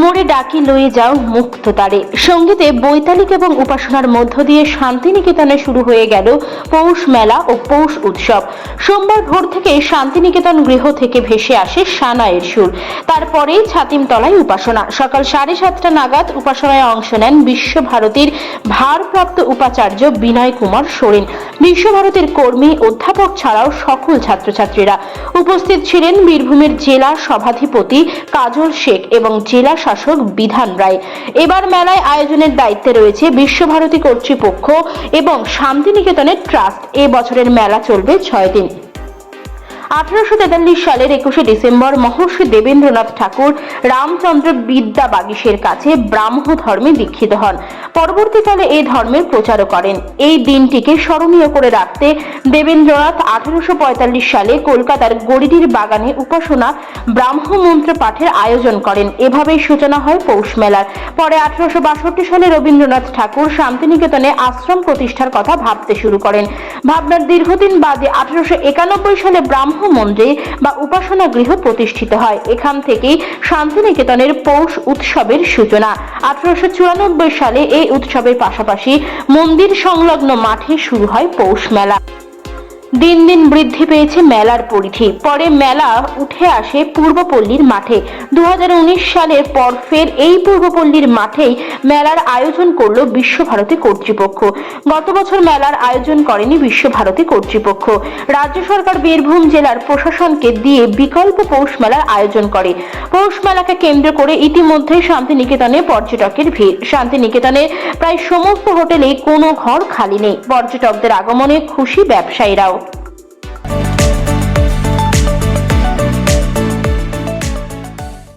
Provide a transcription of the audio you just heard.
মোড়ে ডাকি লয়ে যাও মুক্ত তারে। সঙ্গীতে বৈতালিক এবং উপাসনার মধ্য দিয়ে শান্তিনিকেতনে শুরু হয়ে গেল পৌষ মেলা ও পৌষ উৎসব। সোমবার ভোর থেকে শান্তিনিকেতন গৃহ থেকে ভেসে আসে সানায়ের সুর। তারপরেই ছাতিমতলায় উপাসনা। সকাল সাড়ে সাতটা নাগাদ উপাসনায় অংশ নেন বিশ্বভারতীর ভারপ্রাপ্ত উপাচার্য বিনয় কুমার সোরেন। বিশ্বভারতীর কর্মী অধ্যাপক ছাড়াও সকল ছাত্রছাত্রীরা। উপস্থিত ছিলেন বীরভূমের জেলা সভাধিপতি কাজল শেখ এবং জেলা শাসক বিধান রায়। এবার মেলায় আয়োজনের দায়িত্বে রয়েছে বিশ্বভারতী কর্তৃপক্ষ এবং শান্তিনিকেতনের ট্রাস্ট। এ বছরের মেলা চলবে ছয় দিন। আঠারোশো তেতাল্লিশ সালের একুশে ডিসেম্বর মহর্ষি দেবেন্দ্রনাথ ঠাকুর রামচন্দ্র বিদ্যা বাগিসের কাছে ব্রাহ্ম ধর্মে দীক্ষিত হন। পরবর্তীকালে এই ধর্মের প্রচারও করেন। এই দিনটিকে স্মরণীয় করে রাখতে দেবেন্দ্রনাথ আঠারোশো পঁয়তাল্লিশ সালে কলকাতার গড়িডির বাগানে উপাসনা ব্রাহ্ম মন্ত্র পাঠের আয়োজন করেন। এভাবেই সূচনা হয় পৌষ মেলার। পরে আঠারোশো বাষট্টি সালে রবীন্দ্রনাথ ঠাকুর শান্তিনিকেতনে আশ্রম প্রতিষ্ঠার কথা ভাবতে শুরু করেন। ভাবনার দীর্ঘদিন বাদে আঠারোশো একানব্বই সালে ব্রাহ্ম মন্দির বা উপাসনা গৃহ প্রতিষ্ঠিত হয়। এখান থেকেই শান্তিনিকেতনের পৌষ উৎসবের সূচনা। আঠারোশো চুরানব্বই সালে এই উৎসবের পাশাপাশি মন্দির সংলগ্ন মাঠে শুরু হয় পৌষ মেলা। দিন দিন বৃদ্ধি পেয়েছে মেলার পরিধি। পরে মেলা উঠে আসে পূর্বপল্লীর মাঠে। দু হাজার উনিশ সালের পর ফের এই পূর্বপল্লীর মাঠেই মেলার আয়োজন করল বিশ্বভারতী কর্তৃপক্ষ। গত বছর মেলার আয়োজন করেনি বিশ্বভারতী কর্তৃপক্ষ। রাজ্য সরকার বীরভূম জেলার প্রশাসনকে দিয়ে বিকল্প পৌষ মেলার আয়োজন করে। পৌষ মেলাকে কেন্দ্র করে ইতিমধ্যে শান্তিনিকেতনে পর্যটকের ভিড়। শান্তিনিকেতনে প্রায় সমস্ত হোটেলে কোনো ঘর খালি নেই। পর্যটকদের আগমনে খুশি ব্যবসায়ীরাও।